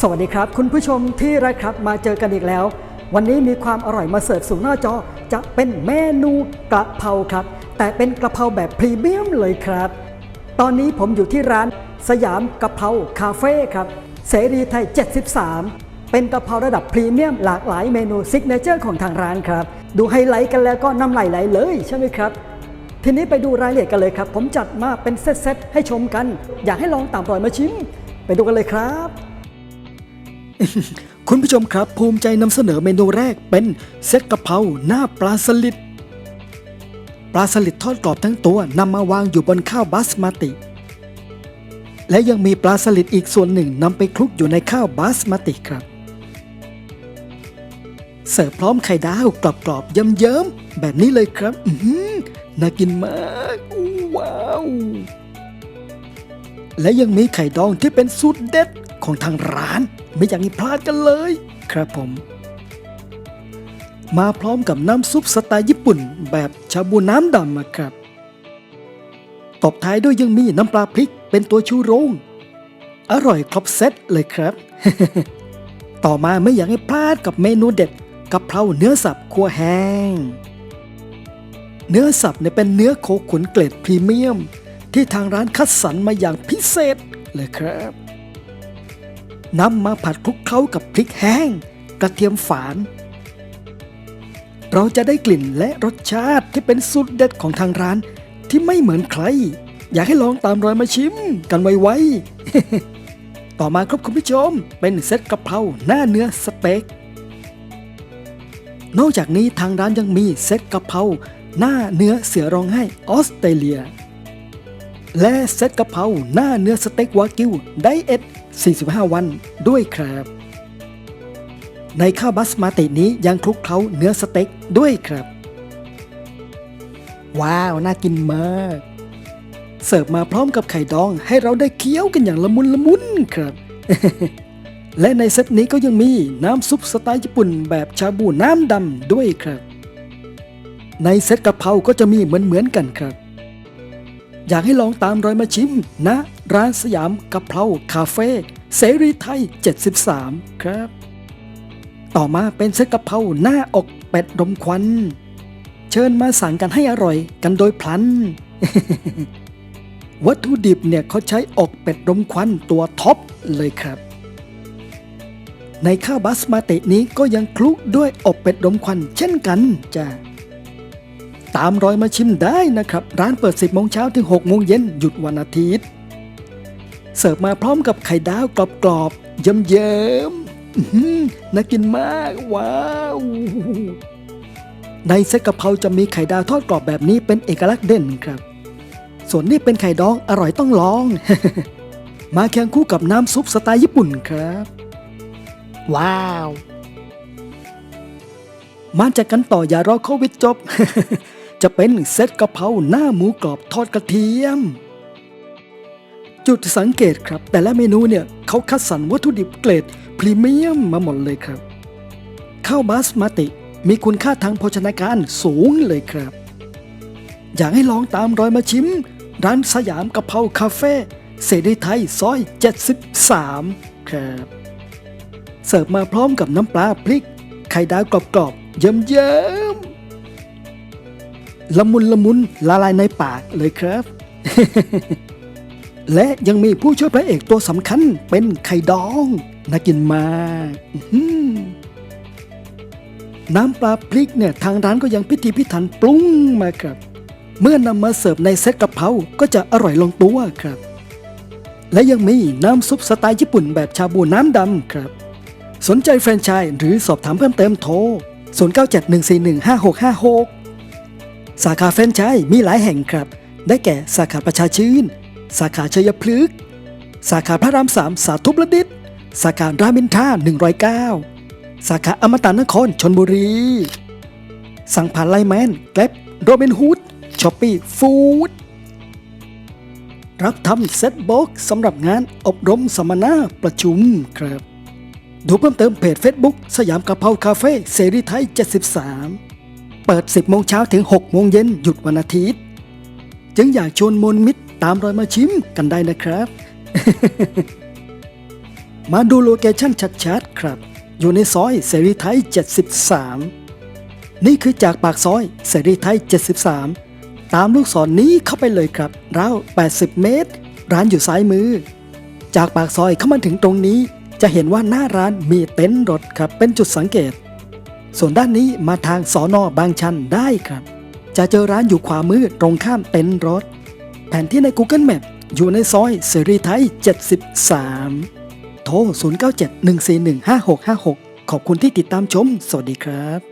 สวัสดีครับ คุณผู้ชมที่รักครับมาเจอกันอีกแล้ว วันนี้มีความอร่อยมาเสิร์ฟสู่หน้าจอ จะเป็นเมนูกระเพราครับ แต่เป็นกระเพราแบบพรีเมียมเลยครับ ตอนนี้ผมอยู่ที่ร้านสยามกระเพราคาเฟ่ครับ เสรีไทย 73 เป็นกระเพราระดับพรีเมียมหลากหลายเมนูซิกเนเจอร์ของทางร้านครับ ดูไฮไลท์กันแล้วก็น้ำไหลไหลเลยใช่ไหมครับทีนี้ไปดูรายละเอียดกันเลยครับ ผมจัดมาเป็นเซตๆให้ชมกัน อยากให้ลองตามรอยมาชิม ไปดูกันเลยครับ คุณผู้ชมครับ ภูมิใจนำเสนอเมนูแรกเป็นเซ็ตกะเพราหน้าปลาสลิดปลาสลิดทอดกรอบทั้งตัวนำมาวางอยู่บนข้าวบาสมาติ และยังมีปลาสลิดอีกส่วนหนึ่งนำไปคลุกอยู่ในข้าวบาสมาติครับ เสิร์ฟพร้อมไข่ดาวกรอบๆเยิ้มๆแบบนี้เลยครับอืน่ากินมากว้าว และยังมีไข่ดองที่เป็นสูตรเด็ด ของทางร้าน ไม่อยากให้พลาดกันเลย ครับผม มาพร้อมกับน้ำซุปสไตล์ญี่ปุ่น แบบชาบูน้ำดำอะครับ ตบท้ายด้วยยังมีน้ำปลาพริกเป็นตัวชูโรง อร่อยครบเซตเลยครับ ต่อมาไม่อยากให้พลาดกับเมนูเด็ดกะเพราเนื้อสับคั่วแห้ง เนื้อสับเนี่ยเป็นเนื้อโคขุนเกรดพรีเมียม ที่ทางร้านคัดสรรมาอย่างพิเศษเลยครับ นำมาผัดคลุกเคล้ากับพริกแห้ง กระเทียมฝาน เราจะได้กลิ่นและรสชาติที่เป็นสูตรเด็ดของทางร้านที่ไม่เหมือนใคร อยากให้ลองตามรอยมาชิมกันไวๆต่อมาครับคุณผู้ชมเป็นเซตกะเพราหน้าเนื้อสเต็กนอกจากนี้ทางร้านยังมีเซตกะเพราหน้าเนื้อเสือร้องไห้ออสเตรเลีย และเซตกะเพราหน้าเนื้อสเต็กวากิวไดเอท 45 วันด้วยครับ ในข้าวบัสมาตินี้ยังคลุกเคล้าเนื้อสเต็กด้วยครับ ว้าว น่ากินมาก เสิร์ฟมาพร้อมกับไข่ดองให้เราได้เคี้ยวกันอย่างละมุนละมุนครับ และในเซตนี้ก็ยังมีน้ำซุปสไตล์ญี่ปุ่นแบบชาบูน้ำดำด้วยครับ ในเซตกะเพราก็จะมีเหมือนเหมือนกันครับ อยากให้ลองตามรอยมาชิมนะ ร้านสยามกะเพราคาเฟ่เสรีไทย 73 ครับ ต่อมาเป็นเซตกะเพราหน้าอกเป็ดรมควัน เชิญมาสั่งกันให้อร่อยกันโดยพลัน วัตถุดิบเนี่ยเขาใช้อกเป็ดรมควันตัวท็อปเลยครับ ในข้าวบาสมาตินี้ก็ยังคลุกด้วยอบเป็ดรมควันเช่นกันจ้าตามรอยมาชิมได้นะครับ ร้านเปิด 10โมงเช้าถึง6โมงเย็นหยุดวันอาทิตย์ เสิร์ฟมาพร้อมกับไข่ดาวกรอบๆเยิ้มๆอื้อหือน่ากินมากว้าวในเซ็ตกะเพราจะมีไข่ดาวทอดกรอบแบบนี้เป็นเอกลักษณ์เด่นครับ ส่วนนี้เป็นไข่ดองอร่อยต้องลอง มาเคียงคู่กับน้ำซุปสไตล์ญี่ปุ่นครับ ว้าว มาจากกันต่ออย่ารอโควิดจบ จะเป็นเซตกะเพราหน้าหมูกรอบทอดกระเทียม จุดสังเกตครับ แต่ละเมนูเนี่ยเขาคัดสรรวัตถุดิบเกรดพรีเมียมมาหมดเลยครับ ข้าวบาสมาติ มีคุณค่าทางโภชนาการสูงเลยครับ อยากให้ลองตามรอยมาชิม ร้านสยามกะเพราคาเฟ่เสรีไทยซอย 73 ครับ เสิร์ฟมาพร้อมกับน้ำปลาพริก ไข่ดาวกรอบๆเยิ้มๆละมุนละมุนละลายในปากเลยครับ และยังมีผู้ช่วยพระเอกตัวสำคัญเป็นไข่ดอง น่ากินมากอื้อหือน้ำปลาพริกเนี่ยทางร้านก็ยังพิถีพิถันปรุงมาครับ เมื่อนำมาเสิร์ฟในเซตกะเพราก็จะอร่อยลงตัวครับ และยังมีน้ำซุปสไตล์ญี่ปุ่นแบบชาบูน้ำดำครับ สนใจแฟรนไชส์หรือสอบถามเพิ่มเติมโทร 0971415656 สาขาแฟรนไชส์มีหลายแห่งครับ ได้แก่สาขาประชาชื่น สาขาชัยพฤกษ์สาขาพระรามสามสาธุประดิษฐ์ สาขารามอินทรา109 สาขาอมตะนครชนบุรี สั่งผ่านไลน์แมนแกล็บโรบินฮูดช้อปปี้ฟู้ดรับทำเซ็ตบ็อกสำหรับงานอบรมสัมมนาประชุมครับ ดูเพิ่มเติมเพจ Facebook สยามกะเพราคาเฟ่เสรีไทย 73 เปิด 10 โมงเช้าถึง 6 โมงเย็นหยุดวันอาทิตย์ จึงอยากชวนมวลมิตร ตามรอยมาชิมกันได้นะครับ มาดูโลเคชั่นชัดๆครับ อยู่ในซอยเสรีไทย 73 นี่คือจากปากซอยเสรีไทย 73 ตามลูกศรนนี้เข้าไปเลยครับราว 80 เมตร ร้านอยู่ซ้ายมือ จากปากซอยเข้ามาถึงตรงนี้ จะเห็นว่าหน้าร้านมีเต็นท์รถครับเป็นจุดสังเกต ส่วนด้านนี้มาทางสอนอบางชันได้ครับ จะเจอร้านอยู่ขวามือตรงข้ามเต็นท์รถ ผนที่ใน Google Map อยู่ในซอยเสรีไทย 73 โทร 0971415656 ขอบคุณที่ติดตามชม สวัสดีครับ